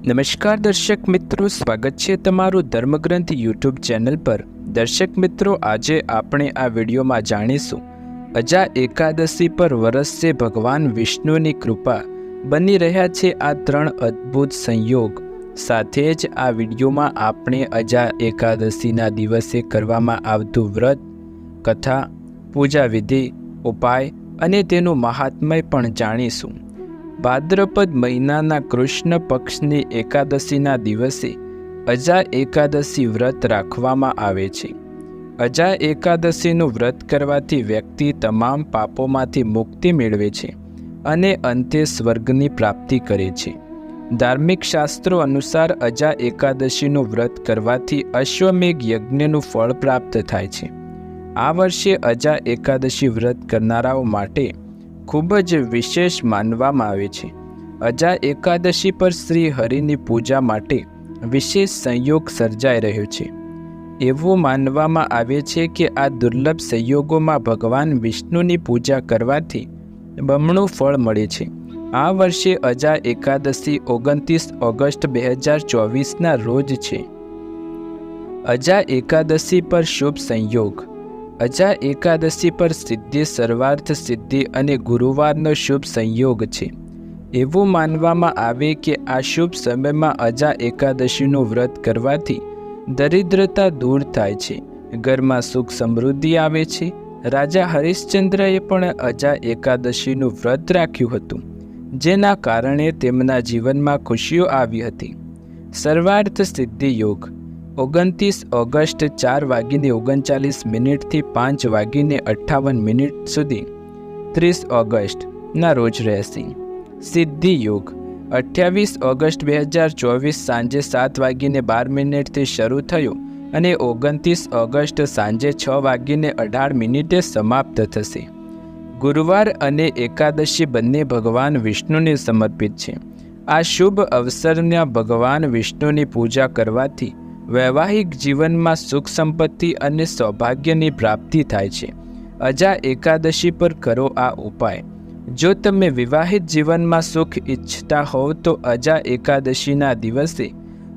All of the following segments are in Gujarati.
નમસ્કાર દર્શક મિત્રો, સ્વાગત છે તમારું ધર્મગ્રંથ યુટ્યુબ ચેનલ પર. દર્શક મિત્રો, આજે આપણે આ વિડીયોમાં જાણીશું. અજા એકાદશી પર વરસશે ભગવાન વિષ્ણુની કૃપા. બની રહ્યા છે આ ત્રણ અદ્ભુત સંયોગ. સાથે જ આ વિડીયોમાં આપણે અજા એકાદશીના દિવસે કરવામાં આવતું વ્રત, કથા પૂજા વિધિ ઉપાય અને તેનું મહાત્મય પણ જાણીશું. ભાદ્રપદ મહિનાના કૃષ્ણ પક્ષની એકાદશીના દિવસે અજા એકાદશી વ્રત રાખવામાં આવે છે. અજા એકાદશીનું વ્રત કરવાથી વ્યક્તિ તમામ પાપોમાંથી મુક્તિ મેળવે છે અને અંતે સ્વર્ગની પ્રાપ્તિ કરે છે. ધાર્મિક શાસ્ત્રો અનુસાર અજા એકાદશીનું વ્રત કરવાથી અશ્વમેઘ યજ્ઞનું ફળ પ્રાપ્ત થાય છે. આ વર્ષે અજા એકાદશી વ્રત કરનારાઓ માટે ખૂબ જ વિશેષ માનવામાં આવે છે. અજા એકાદશી પર શ્રી હરિની પૂજા માટે વિશેષ સંયોગ સર્જાઈ રહ્યો છે. એવું માનવામાં આવે છે કે આ દુર્લભ સંયોગોમાં ભગવાન વિષ્ણુની પૂજા કરવાથી બમણું ફળ મળે છે. આ વર્ષે અજા એકાદશી ઓગણત્રીસ ઓગસ્ટ બે હજાર ચોવીસના રોજ છે. અજા એકાદશી પર શુભ સંયોગ અજા એકાદશી પર સિદ્ધિ, સર્વાર્થ સિદ્ધિ અને ગુરુવારનો શુભ સંયોગ છે. એવું માનવામાં આવે કે આ શુભ સમયમાં અજા એકાદશીનું વ્રત કરવાથી દરિદ્રતા દૂર થાય છે. ઘરમાં સુખ સમૃદ્ધિ આવે છે. રાજા હરિશ્ચંદ્રએ પણ અજા એકાદશીનું વ્રત રાખ્યું હતું, જેના કારણે તેમના જીવનમાં ખુશીઓ આવી હતી. સર્વાર્થ સિદ્ધિ યોગ ઓગણત્રીસ ઓગસ્ટ ચાર વાગીને ઓગણચાલીસ મિનિટથી પાંચ વાગીને અઠ્ઠાવન મિનિટ સુધી ત્રીસ ઓગસ્ટના રોજ રહેશે. સિદ્ધિ યોગ. અઠ્યાવીસ ઓગસ્ટ બે હજાર ચોવીસ સાંજે સાત વાગીને બાર મિનિટથી શરૂ થયો અને ઓગણત્રીસ ઓગસ્ટ સાંજે છ વાગીને અઢાર મિનિટે સમાપ્ત થશે. ગુરુવાર અને એકાદશી બંને ભગવાન વિષ્ણુને સમર્પિત છે. આ શુભ અવસરના ભગવાન વિષ્ણુની પૂજા કરવાથી વૈવાહિક જીવનમાં સુખ સંપત્તિ અને સૌભાગ્યની પ્રાપ્તિ થાય છે. અજા એકાદશી પર કરો આ ઉપાય. જો તમે વિવાહિત જીવનમાં સુખ ઈચ્છતા હોવ તો અજા એકાદશીના દિવસે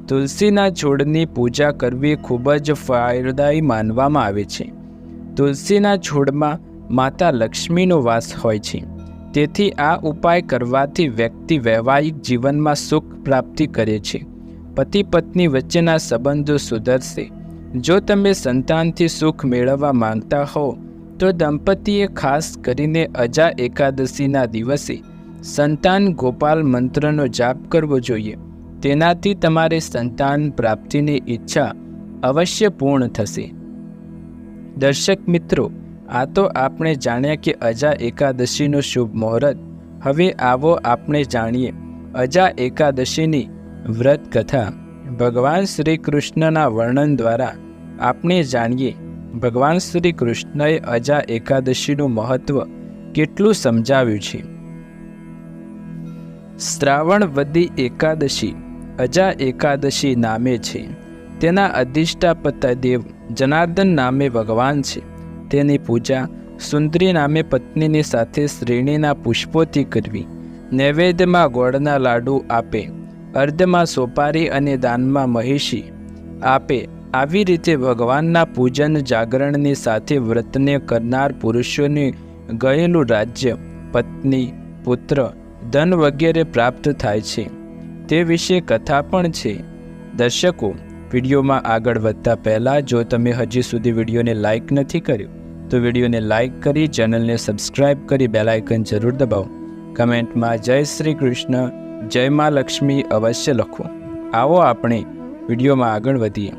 તુલસીના છોડની પૂજા કરવી ખૂબ જ ફાયદાયી માનવામાં આવે છે. તુલસીના છોડમાં માતા લક્ષ્મીનો વાસ હોય છે. તેથી આ ઉપાય કરવાથી વ્યક્તિ વૈવાહિક જીવનમાં સુખ પ્રાપ્તિ કરે છે. પતિ પત્ની વચ્ચેના સંબંધો સુધરશે. જો તમે સંતાનથી સુખ મેળવવા માંગતા હો, તો દંપતીએ ખાસ કરીને અજા એકાદશીના દિવસે સંતાન ગોપાલ મંત્રનો જાપ કરવો જોઈએ. તેનાથી તમારે સંતાન પ્રાપ્તિની ઈચ્છા અવશ્ય પૂર્ણ થશે. દર્શક મિત્રો, આ તો આપણે જાણ્યા કે અજા એકાદશીનું શુભ મુહૂર્ત. હવે આવો આપણે જાણીએ. અજા એકાદશીની વ્રત કથા. ભગવાન શ્રી કૃષ્ણના વર્ણન દ્વારા આપણે જાણીએ, ભગવાન શ્રી કૃષ્ણએ અજા એકાદશીનું મહત્વ કેટલું સમજાવ્યું છે? શ્રાવણવદી એકાદશી અજા એકાદશી નામે છે. તેના અધિષ્ઠાપતા દેવ જનાર્દન નામે ભગવાન છે. તેની પૂજા સુંદરી નામે પત્નીની સાથે શ્રેણીના પુષ્પોથી કરવી, નૈવેદ્યમાં ગોળના લાડુ આપે. અર્ધમાં સોપારી અને દાનમાં મહિષી આપે આવી રીતે ભગવાનના પૂજન જાગરણની સાથે વ્રતને કરનાર પુરુષોને ગયેલું રાજ્ય, પત્ની, પુત્ર, ધન વગેરે પ્રાપ્ત થાય છે. તે વિશે કથા પણ છે. દર્શકો, વિડીયોમાં આગળ વધતા પહેલાં જો તમે હજી સુધી વિડીયોને લાઇક નથી કર્યું, તો વિડીયોને લાઇક કરી ચેનલને સબસ્ક્રાઇબ કરી બેલાઇકન જરૂર દબાવો. કમેન્ટમાં જય શ્રી કૃષ્ણ. જય મા લક્ષ્મી અવશ્ય લખો. આવો આપણે વિડીયોમાં આગળ વધીએ.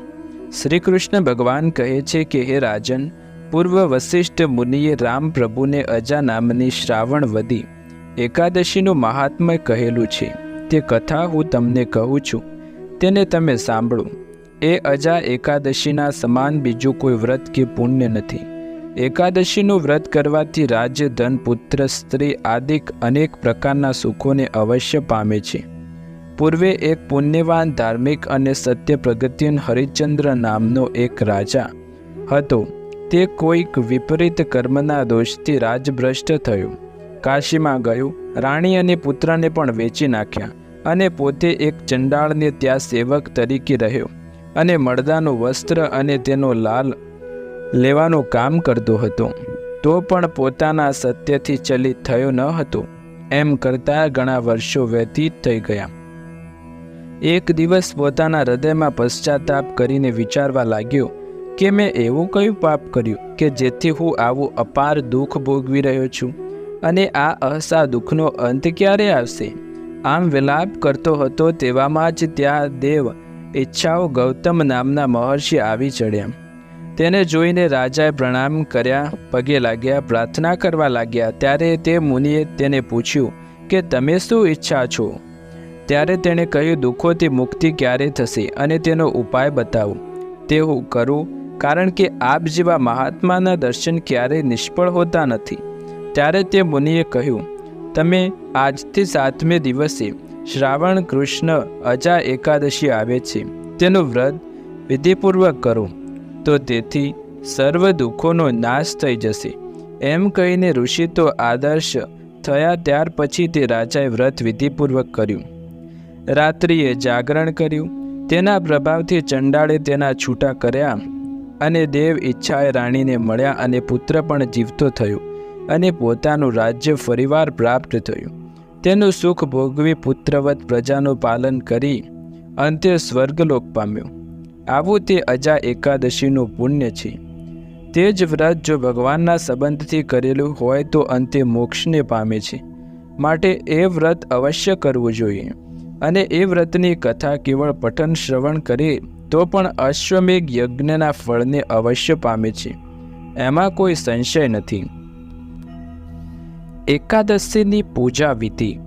શ્રી કૃષ્ણ ભગવાન કહે છે કે, હે રાજન, પૂર્વ વશિષ્ઠ મુનિએ રામ પ્રભુને અજા નામની શ્રાવણ વધી એકાદશીનું મહાત્મય કહેલું છે. તે કથા હું તમને કહું છું. તેને તમે સાંભળો. એ અજા એકાદશીના સમાન બીજું કોઈ વ્રત કે પુણ્ય નથી. એકાદશીનું વ્રત કરવાથી રાજ્ય, ધન, પુત્ર, સ્ત્રી આદિક અનેક પ્રકારના સુખોને અવશ્ય પામે છે. પૂર્વે એક પુણ્યવાન, ધાર્મિક અને સત્ય પ્રગતિન હરિચંદ્ર નામનો એક રાજા હતો. તે કોઈક વિપરીત કર્મના દોષથી રાજભ્રષ્ટ થયો. કાશીમાં ગયું, રાણી અને પુત્રને પણ વેચી નાખ્યા અને પોતે એક ચંડાળને ત્યાં સેવક તરીકે રહ્યો અને મળદાનું વસ્ત્ર અને તેનો લાલ લેવાનું કામ કરતો હતો. તો પણ પોતાના સત્યથી ચલિત થયો ન હતો. એમ કરતાં ઘણા વર્ષો વ્યતીત થઈ ગયા. એક દિવસ પોતાના હૃદયમાં પશ્ચાતાપ કરીને વિચારવા લાગ્યો કે મેં એવું કયું પાપ કર્યું કે જેથી હું આવું અપાર દુઃખ ભોગવી રહ્યો છું અને આ અહસા દુઃખનો અંત ક્યારે આવશે? આમ વિલાપ કરતો હતો તેવામાં જ ત્યાં દેવ ઈચ્છાઓ ગૌતમ નામના મહર્ષિ આવી ચડ્યા. તેને જોઈને રાજાએ પ્રણામ કર્યા, પગે લાગ્યા, પ્રાર્થના કરવા લાગ્યા. ત્યારે તે મુનિએ તેને પૂછ્યું કે, તમે શું ઈચ્છા છો? ત્યારે તેણે કહ્યું, દુઃખોથી મુક્તિ ક્યારે થશે અને તેનો ઉપાય બતાવો. તે હું કરું, કારણ કે આપ જેવા મહાત્માના દર્શન ક્યારેય નિષ્ફળ હોતા નથી. ત્યારે તે મુનિએ કહ્યું, તમે આજથી સાતમે દિવસે શ્રાવણ કૃષ્ણ અજા એકાદશી આવે છે. તેનું વ્રત વિધિપૂર્વક કરો. તો તેથી સર્વ દુઃખોનો નાશ થઈ જશે. એમ કહીને ઋષિ તો આદર્શ થયા ત્યાર પછી તે રાજાએ વ્રત વિધિપૂર્વક કર્યું. રાત્રિએ જાગરણ કર્યું. તેના પ્રભાવથી ચંડાળે તેના છૂટા કર્યા અને દેવ ઈચ્છાએ રાણીને મળ્યા અને પુત્ર પણ જીવતો થયો અને પોતાનું રાજ્ય ફરીવાર પ્રાપ્ત થયું. તેનું સુખ ભોગવી પુત્રવત પ્રજાનું પાલન કરી અંતે સ્વર્ગલોક પામ્યો. આવું તે અજા એકાદશીનું પુણ્ય છે. તે જ વ્રત જો ભગવાનના સંબંધથી કરેલું હોય તો અંતે મોક્ષને પામે છે. માટે એ વ્રત અવશ્ય કરવું જોઈએ. અને એ વ્રતની કથા કેવળ પઠન શ્રવણ કરે તો પણ અશ્વમેઘ યજ્ઞના ફળને અવશ્ય પામે છે. એમાં કોઈ સંશય નથી. એકાદશીની પૂજા વિધિ.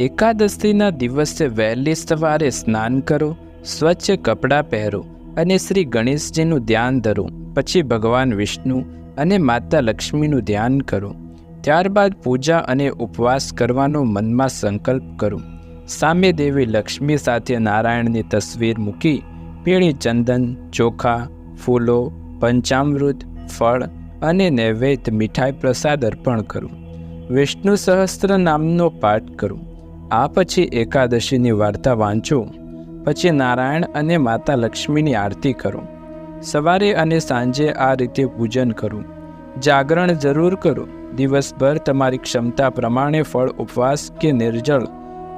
એકાદશીના દિવસે વહેલી સવારે સ્નાન કરો, સ્વચ્છ કપડાં પહેરો અને શ્રી ગણેશજીનું ધ્યાન ધરો, પછી ભગવાન વિષ્ણુ અને માતા લક્ષ્મીનું ધ્યાન કરો. ત્યારબાદ પૂજા અને ઉપવાસ કરવાનો મનમાં સંકલ્પ કરો. સામે દેવી લક્ષ્મી સાથે નારાયણની તસવીર મૂકી, પીળી ચંદન, ચોખા, ફૂલો, પંચામૃત, ફળ અને નૈવેદ્ય મીઠાઈ પ્રસાદ અર્પણ કરો. વિષ્ણુ સહસ્ત્ર નામનો પાઠ કરો. આ પછી એકાદશીની વાર્તા વાંચો. પછી નારાયણ અને માતા લક્ષ્મીની આરતી કરો. સવારે અને સાંજે આ રીતે પૂજન કરો. જાગરણ જરૂર કરો. દિવસભર તમારી ક્ષમતા પ્રમાણે ફળ, ઉપવાસ કે નિર્જળ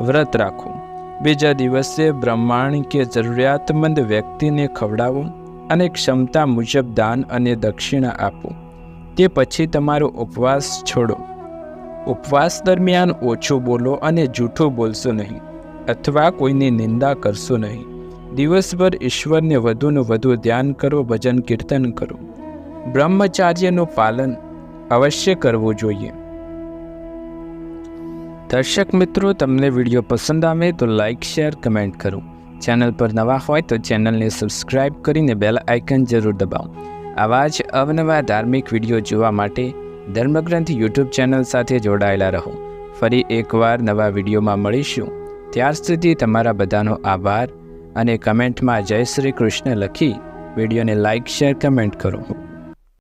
વ્રત રાખો. બીજા દિવસે બ્રહ્માંડ કે જરૂરિયાતમંદ વ્યક્તિને ખવડાવો અને ક્ષમતા મુજબ દાન અને દક્ષિણા આપો. તે પછી તમારો ઉપવાસ છોડો. ઉપવાસ દરમિયાન ઓછું બોલો અને જૂઠું બોલશો નહીં. અથવા કોઈની નિંદા કરશો નહીં. દિવસભર ઈશ્વરને વધુને વધુ ધ્યાન કરો, ભજન કીર્તન કરો. બ્રહ્મચાર્યનું પાલન અવશ્ય કરવું જોઈએ. દર્શક મિત્રો, તમને વીડિયો પસંદ આવે તો લાઇક શેર, કમેન્ટ કરો. ચેનલ પર નવા હોય તો ચેનલને સબસ્ક્રાઇબ કરીને બેલ આઇકન જરૂર દબાવો. આવા જ અવનવા ધાર્મિક વીડિયો જોવા માટે ધર્મગ્રંથ યુટ્યુબ ચેનલ સાથે જોડાયેલા રહો. ફરી એકવાર નવા વિડીયોમાં મળીશું. ત્યાર સુધી તમારા બધાનો આભાર અને કમેન્ટમાં જય શ્રી કૃષ્ણ લખી વિડીયોને લાઇક શેર, કમેન્ટ કરો.